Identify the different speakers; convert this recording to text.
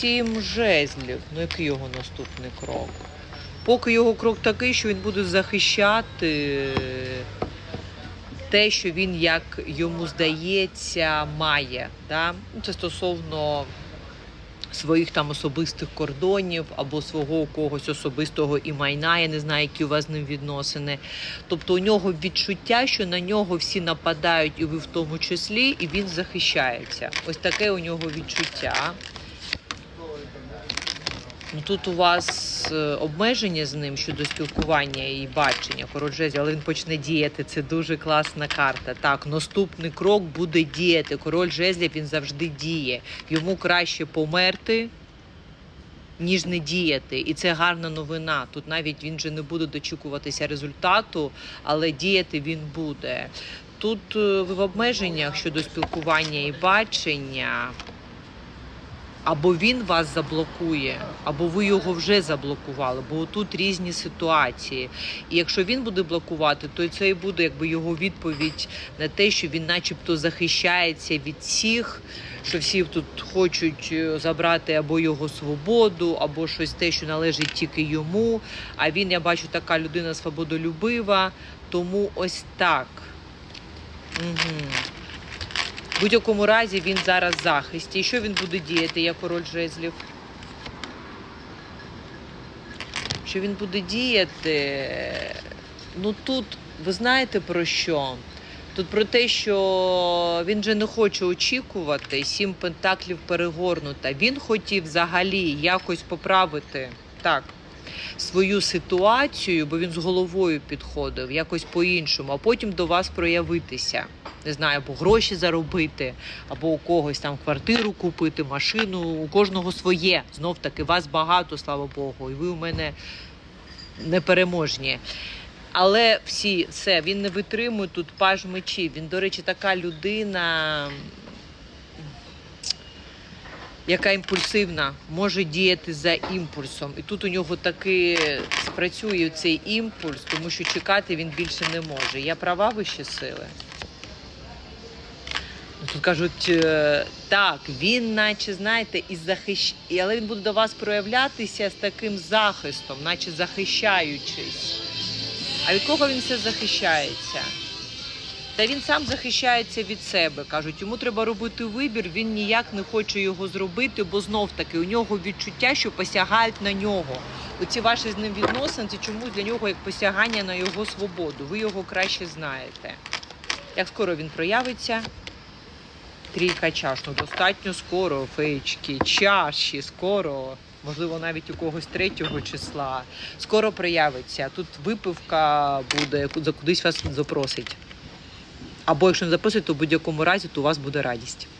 Speaker 1: сім жезлів. Ну який його наступний крок? Поки його крок такий, що він буде захищати те, що він, як йому здається, має. Да? Ну, Це стосовно своїх там особистих кордонів або свого когось особистого і майна. Я не знаю, які у вас з ним відносини. Тобто у нього відчуття, що на нього всі нападають, і ви в тому числі, і він захищається. Ось таке у нього відчуття. Ну, Тут у вас е, обмеження з ним щодо спілкування і бачення король жезлів, але він почне діяти. Це дуже класна карта. Так, наступний крок буде діяти. Король жезлів він завжди діє. Йому краще померти, ніж не діяти. І це гарна новина. Тут навіть він же не буде дочікуватися результату, але діяти він буде. Тут е, ви в обмеженнях щодо спілкування і бачення. Або він вас заблокує, або ви його вже заблокували, бо тут різні ситуації. І якщо він буде блокувати, то це і буде якби його відповідь на те, що він, начебто, захищається від всіх, що всі тут хочуть е, забрати або його свободу, або щось те, що належить тільки йому. А він, я бачу, така людина свободолюбива. Тому ось так. Угу. В будь-якому разі він зараз в захисті. І що він буде діяти, як король жезлів? Що він буде діяти? Ну тут ви знаєте про що? Тут про те, що він же не хоче очікувати, сім пентаклів перегорнута. Він хотів взагалі якось поправити так свою ситуацію, бо він з головою підходив якось по-іншому, а потім до вас проявитися. Не знаю, або гроші заробити, або у когось там квартиру купити, машину. У кожного своє. Знов таки вас багато, слава Богу, і ви у мене непереможні. Але всі, все, він не витримує тут паж мечів. Він, до речі, така людина, яка імпульсивна, може діяти за імпульсом. І тут у нього таки спрацює цей імпульс, тому що чекати він більше не може. Я права вищі сили. Ну, Тут кажуть, е, так, він, наче, знаєте, і захищ... але він буде до вас проявлятися з таким захистом, наче захищаючись. А від кого він все захищається? Та він сам захищається від себе. Кажуть, йому треба робити вибір, він ніяк не хоче його зробити, бо знов таки у нього відчуття, що посягають на нього. Оці ваші з ним відносини, це чомусь для нього як посягання на його свободу. Ви його краще знаєте. Як скоро він проявиться? Трійка чаш, ну достатньо скоро, феєчки, чаші, скоро. Можливо, навіть у когось третього числа. Скоро проявиться. Тут випивка буде, за кудись вас запросить. Або якщо не запросить, то в будь-якому разі то у вас буде радість.